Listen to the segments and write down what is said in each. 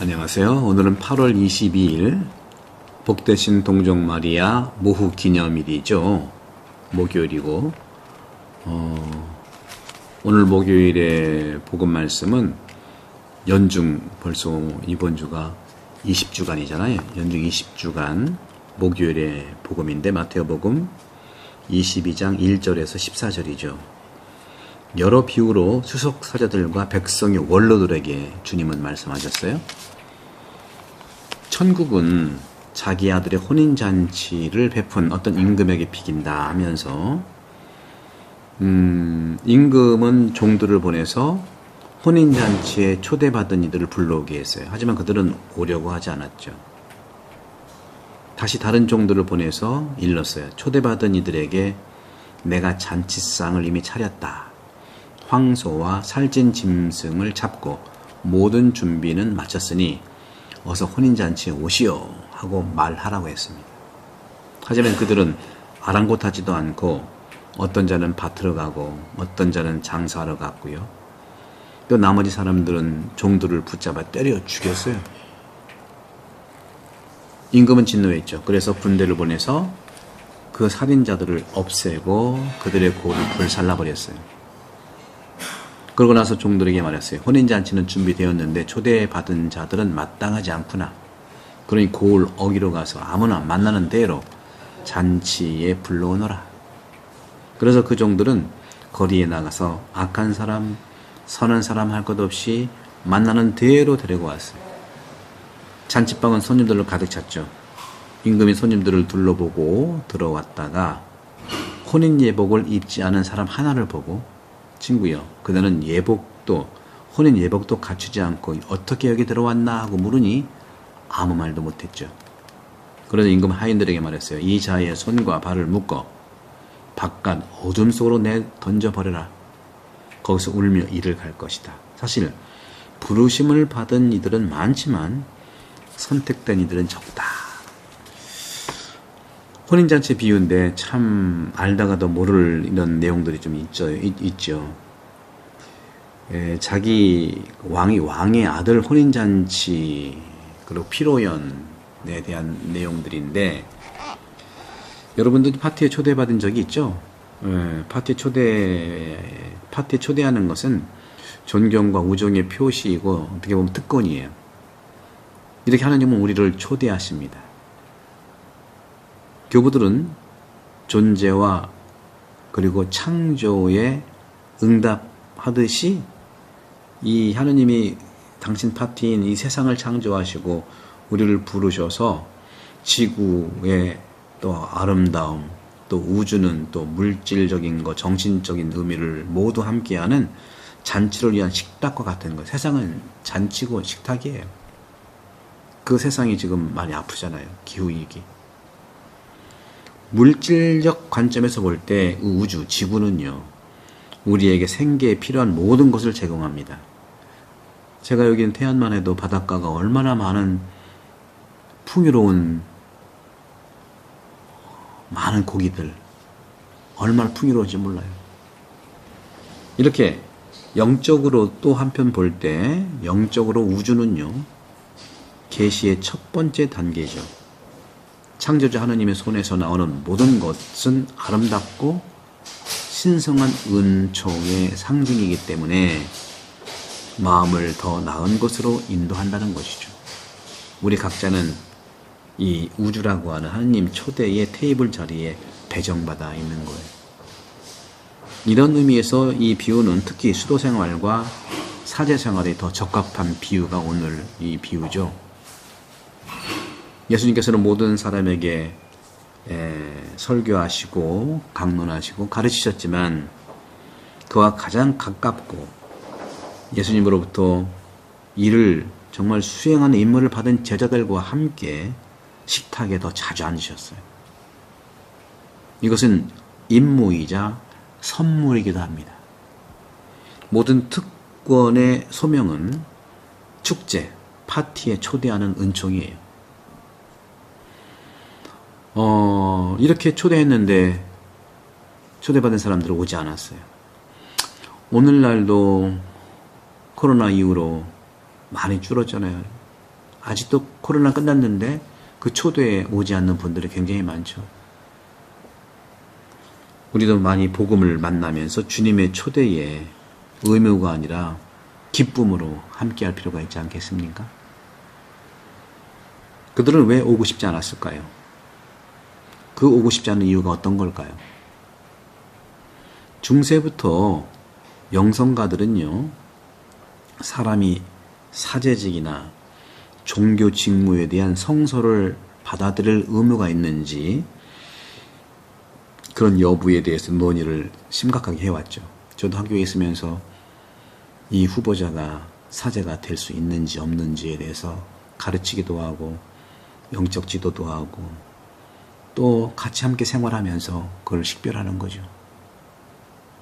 안녕하세요. 오늘은 8월 22일 복되신 동정 마리아 모후 기념일이죠. 목요일이고 어, 오늘 목요일의 복음 말씀은 연중 벌써 이번 주가 20주간이잖아요. 연중 20주간 목요일의 복음인데 마테오 복음 22장 1절에서 14절이죠. 여러 비유로 수석 사자들과 백성의 원로들에게 주님은 말씀하셨어요. 천국은 자기 아들의 혼인 잔치를 베푼 어떤 임금에게 비긴다 하면서 음, 임금은 종들을 보내서 혼인 잔치에 초대받은 이들을 불러오게 했어요. 하지만 그들은 오려고 하지 않았죠. 다시 다른 종들을 보내서 일렀어요. 초대받은 이들에게 내가 잔치상을 이미 차렸다. 황소와 살찐 짐승을 잡고 모든 준비는 마쳤으니 어서 혼인잔치에 오시오 하고 말하라고 했습니다. 하지만 그들은 아랑곳하지도 않고 어떤 자는 밭으로 가고 어떤 자는 장사하러 갔고요. 또 나머지 사람들은 종들을 붙잡아 때려 죽였어요. 임금은 진노했죠. 그래서 군대를 보내서 그 살인자들을 없애고 그들의 고를 불살라버렸어요. 그러고 나서 종들에게 말했어요. 혼인잔치는 준비되었는데 초대받은 자들은 마땅하지 않구나. 그러니 고을 어기로 가서 아무나 만나는 대로 잔치에 불러오너라. 그래서 그 종들은 거리에 나가서 악한 사람, 선한 사람 할 것 없이 만나는 대로 데리고 왔어요. 잔치방은 손님들로 가득 찼죠. 임금이 손님들을 둘러보고 들어왔다가 혼인 예복을 입지 않은 사람 하나를 보고 친구여 그대는 예복도 혼인 예복도 갖추지 않고 어떻게 여기 들어왔나 하고 물으니 아무 말도 못했죠. 그래서 임금 하인들에게 말했어요. 이 자의 손과 발을 묶어 바깥 어둠 속으로 내 던져 버려라. 거기서 울며 일을 갈 것이다. 사실 부르심을 받은 이들은 많지만 선택된 이들은 적다. 혼인잔치 비유인데 참 알다가도 모를 이런 내용들이 좀 있죠. 있, 죠 예, 자기 왕이 왕의 아들 혼인잔치 그리고 피로연에 대한 내용들인데 여러분들 파티에 초대받은 적이 있죠? 예, 파티 초대 파티 초대하는 것은 존경과 우정의 표시이고 어떻게 보면 특권이에요. 이렇게 하나님은 우리를 초대하십니다. 교부들은 존재와 그리고 창조에 응답하듯이 이 하느님이 당신 파티인 이 세상을 창조하시고 우리를 부르셔서 지구의 또 아름다움, 또 우주는 또 물질적인 것, 정신적인 의미를 모두 함께하는 잔치를 위한 식탁과 같은 것. 세상은 잔치고 식탁이에요. 그 세상이 지금 많이 아프잖아요. 기후위기. 물질적 관점에서 볼 때 우주, 지구는요, 우리에게 생계에 필요한 모든 것을 제공합니다. 제가 여기 는 태안만 해도 바닷가가 얼마나 많은 풍요로운 많은 고기들 얼마나 풍요로운지 몰라요. 이렇게 영적으로 또 한편 볼 때 영적으로 우주는요 계시의 첫 번째 단계죠. 창조주 하느님의 손에서 나오는 모든 것은 아름답고 신성한 은총의 상징이기 때문에 마음을 더 나은 곳으로 인도한다는 것이죠. 우리 각자는 이 우주라고 하는 하느님 초대의 테이블 자리에 배정받아 있는 거예요. 이런 의미에서 이 비유는 특히 수도 생활과 사제 생활에 더 적합한 비유가 오늘 이 비유죠. 예수님께서는 모든 사람에게 에, 설교하시고 강론하시고 가르치셨지만 그와 가장 가깝고 예수님으로부터 일을 정말 수행하는 임무를 받은 제자들과 함께 식탁에 더 자주 앉으셨어요. 이것은 임무이자 선물이기도 합니다. 모든 특권의 소명은 축제, 파티에 초대하는 은총이에요. 어, 이렇게 초대했는데 초대받은 사람들은 오지 않았어요. 오늘날도 코로나 이후로 많이 줄었잖아요. 아직도 코로나 끝났는데 그 초대에 오지 않는 분들이 굉장히 많죠. 우리도 많이 복음을 만나면서 주님의 초대에 의무가 아니라 기쁨으로 함께할 필요가 있지 않겠습니까? 그들은 왜 오고 싶지 않았을까요? 그 오고 싶지 않은 이유가 어떤 걸까요? 중세부터 영성가들은요, 사람이 사제직이나 종교 직무에 대한 성서를 받아들일 의무가 있는지 그런 여부에 대해서 논의를 심각하게 해왔죠. 저도 학교에 있으면서 이 후보자가 사제가 될 수 있는지 없는지에 대해서 가르치기도 하고 영적 지도도 하고 또 같이 함께 생활하면서 그걸 식별하는 거죠.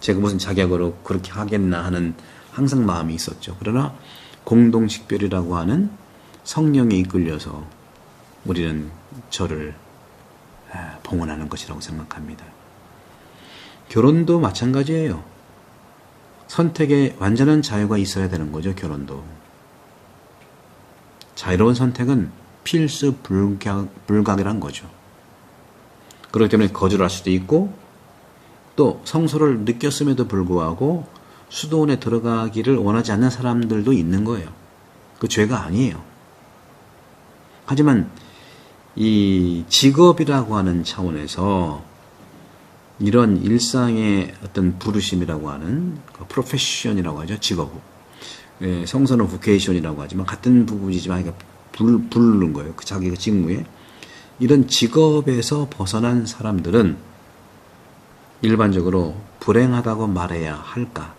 제가 무슨 자격으로 그렇게 하겠나 하는 항상 마음이 있었죠. 그러나 공동식별이라고 하는 성령에 이끌려서 우리는 저를 봉헌하는 것이라고 생각합니다. 결혼도 마찬가지예요. 선택에 완전한 자유가 있어야 되는 거죠, 결혼도. 자유로운 선택은 필수 불가, 불가결한 거죠. 그렇기 때문에 거절할 수도 있고, 또 성소를 느꼈음에도 불구하고 수도원에 들어가기를 원하지 않는 사람들도 있는 거예요. 그 죄가 아니에요. 하지만 이 직업이라고 하는 차원에서 이런 일상의 어떤 부르심이라고 하는 그 프로페션이라고 하죠. 직업. 예, 성서는 부케이션이라고 하지만 같은 부분이지만 그러니까 불, 부르는 거예요. 그 자기가 직무에. 이런 직업에서 벗어난 사람들은 일반적으로 불행하다고 말해야 할까?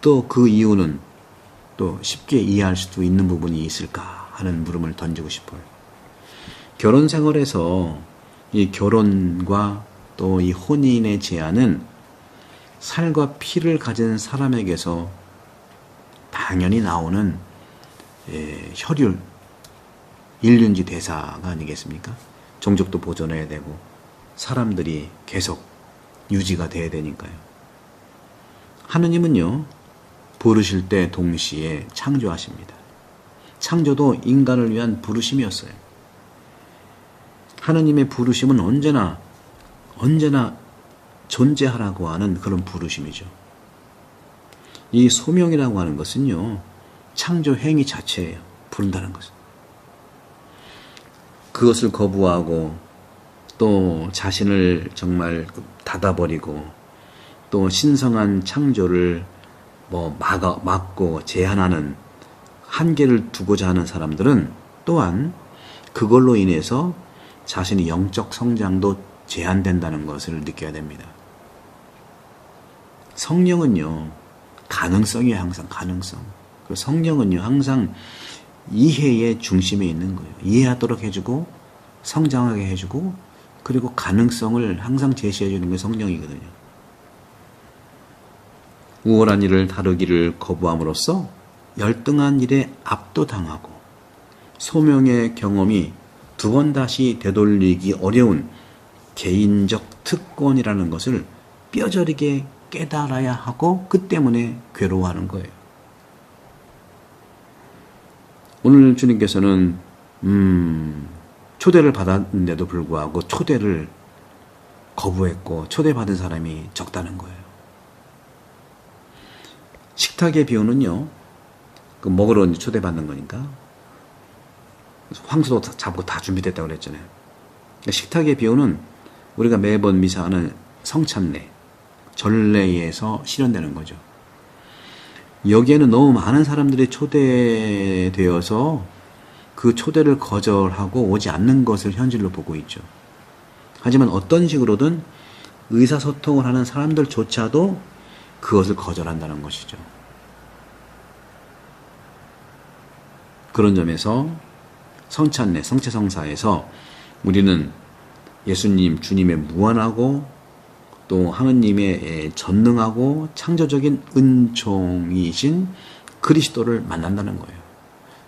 또 그 이유는 또 쉽게 이해할 수도 있는 부분이 있을까 하는 물음을 던지고 싶어요. 결혼 생활에서 이 결혼과 또 이 혼인의 제한은 살과 피를 가진 사람에게서 당연히 나오는 예, 혈율, 일륜지 대사가 아니겠습니까? 종족도 보존해야 되고 사람들이 계속 유지가 돼야 되니까요. 하느님은요, 부르실 때 동시에 창조하십니다. 창조도 인간을 위한 부르심이었어요. 하느님의 부르심은 언제나, 언제나 존재하라고 하는 그런 부르심이죠. 이 소명이라고 하는 것은요, 창조 행위 자체예요. 부른다는 것은. 그것을 거부하고 또 자신을 정말 닫아버리고 또 신성한 창조를 뭐 막아, 막고 제한하는 한계를 두고자 하는 사람들은 또한 그걸로 인해서 자신의 영적 성장도 제한된다는 것을 느껴야 됩니다. 성령은요, 가능성이 항상 가능성. 그 성령은요, 항상 이해의 중심에 있는 거예요. 이해하도록 해주고, 성장하게 해주고, 그리고 가능성을 항상 제시해 주는 게 성령이거든요. 우월한 일을 다루기를 거부함으로써 열등한 일에 압도당하고 소명의 경험이 두 번 다시 되돌리기 어려운 개인적 특권이라는 것을 뼈저리게 깨달아야 하고 그 때문에 괴로워하는 거예요. 오늘 주님께서는 음, 초대를 받았는데도 불구하고 초대를 거부했고 초대받은 사람이 적다는 거예요. 식탁의 비유는요, 그 먹으러 초대받는 거니까 황소도 잡고 다 준비됐다고 그랬잖아요. 그러니까 식탁의 비유는 우리가 매번 미사하는 성찬례, 전례에서 실현되는 거죠. 여기에는 너무 많은 사람들이 초대되어서 그 초대를 거절하고 오지 않는 것을 현실로 보고 있죠. 하지만 어떤 식으로든 의사소통을 하는 사람들조차도 그것을 거절한다는 것이죠. 그런 점에서 성찬례, 성체성사에서 우리는 예수님, 주님의 무한하고 또 하느님의 전능하고 창조적인 은총이신 그리스도를 만난다는 거예요.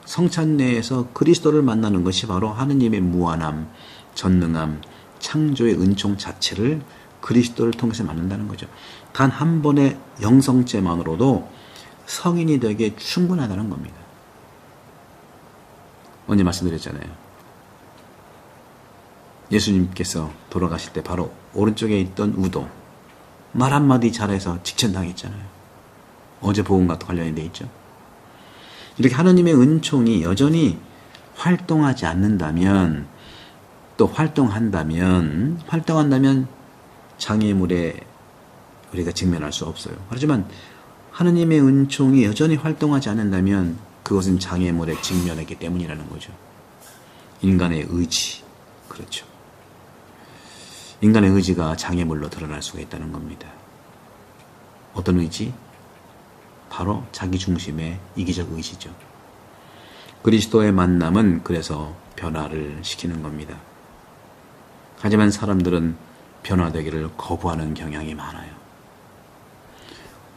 성찬례에서 그리스도를 만나는 것이 바로 하느님의 무한함, 전능함, 창조의 은총 자체를 그리스도를 통해서 만난다는 거죠. 단 한 번의 영성죄만으로도 성인이 되게 충분하다는 겁니다. 언제 말씀드렸잖아요. 예수님께서 돌아가실 때 바로 오른쪽에 있던 우도 말 한마디 잘해서 직천당했잖아요. 어제 복음과도 관련이 돼 있죠. 이렇게 하나님의 은총이 여전히 활동하지 않는다면 또 활동한다면 활동한다면 장애물에 우리가 직면할 수 없어요. 하지만 하나님의 은총이 여전히 활동하지 않는다면 그것은 장애물에 직면했기 때문이라는 거죠. 인간의 의지. 그렇죠. 인간의 의지가 장애물로 드러날 수가 있다는 겁니다. 어떤 의지? 바로 자기 중심의 이기적 의지죠. 그리스도의 만남은 그래서 변화를 시키는 겁니다. 하지만 사람들은 변화되기를 거부하는 경향이 많아요.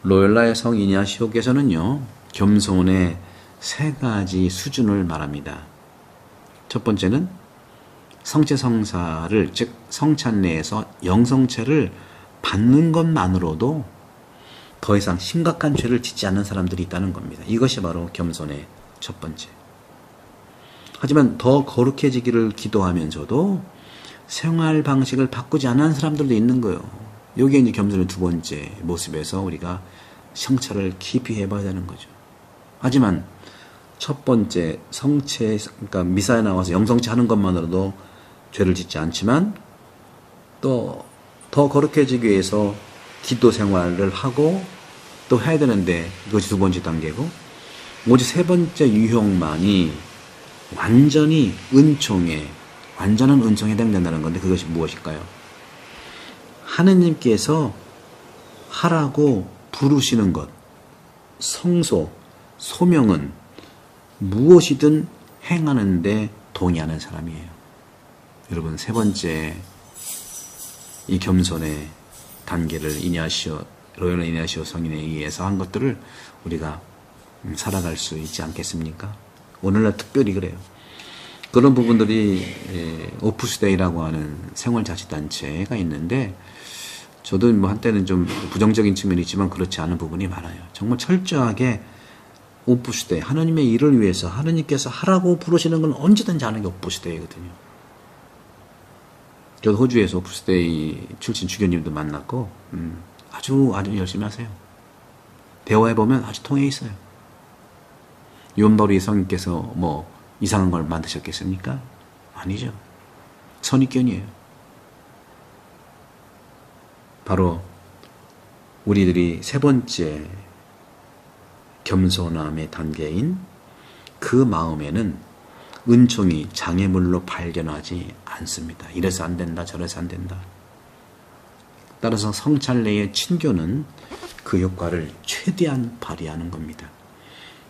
로열라의 성 이냐시오께서는요, 겸손의 세 가지 수준을 말합니다. 첫 번째는 성체 성사를, 즉, 성찬 내에서 영성체를 받는 것만으로도 더 이상 심각한 죄를 짓지 않는 사람들이 있다는 겁니다. 이것이 바로 겸손의 첫 번째. 하지만 더 거룩해지기를 기도하면서도 생활 방식을 바꾸지 않은 사람들도 있는 거예요. 여기에 이제 겸손의 두 번째 모습에서 우리가 성찰을 깊이 해봐야 되는 거죠. 하지만 첫 번째 성체, 그러니까 미사에 나와서 영성체 하는 것만으로도 죄를 짓지 않지만 또 더 거룩해지기 위해서 기도 생활을 하고 또 해야 되는데 그것이 두 번째 단계고 오직 세 번째 유형만이 완전히 은총에 완전한 은총에 해당된다는 건데 그것이 무엇일까요? 하느님께서 하라고 부르시는 것, 성소, 소명은 무엇이든 행하는데 동의하는 사람이에요. 여러분 세 번째 이 겸손의 단계를 이니아시오 로열 이니아시오 성인에 의해서 한 것들을 우리가 살아갈 수 있지 않겠습니까? 오늘날 특별히 그래요. 그런 부분들이 오프스데이라고 하는 생활자치단체가 있는데 저도 뭐 한때는 좀 부정적인 측면이 있지만 그렇지 않은 부분이 많아요. 정말 철저하게 오프스데이 하나님의 일을 위해서 하나님께서 하라고 부르시는 건 언제든지 하는 게 오프스데이거든요. 저도 호주에서 오프스데이 출신 주교님도 만났고 음, 아주 아주 열심히 하세요. 대화해 보면 아주 통해 있어요. 요한바리 성님께서 뭐 이상한 걸 만드셨겠습니까? 아니죠. 선입견이에요. 바로 우리들이 세 번째 겸손함의 단계인 그 마음에는 은총이 장애물로 발견하지 않습니다. 이래서 안 된다, 저래서 안 된다. 따라서 성찰 내의 친교는 그 효과를 최대한 발휘하는 겁니다.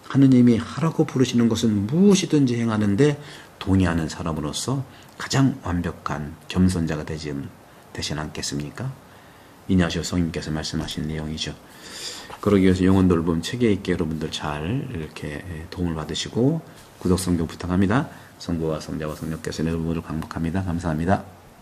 하느님이 하라고 부르시는 것은 무엇이든지 행하는데 동의하는 사람으로서 가장 완벽한 겸손자가 되지 되진 않겠습니까? 이냐시오 성님께서 말씀하신 내용이죠. 그러기 위해서 영혼 돌봄 체계 있게 여러분들 잘 이렇게 도움을 받으시고 구독 성경 부탁합니다. 성부와 성자와 성령께서 여러분을 강복합니다. 감사합니다.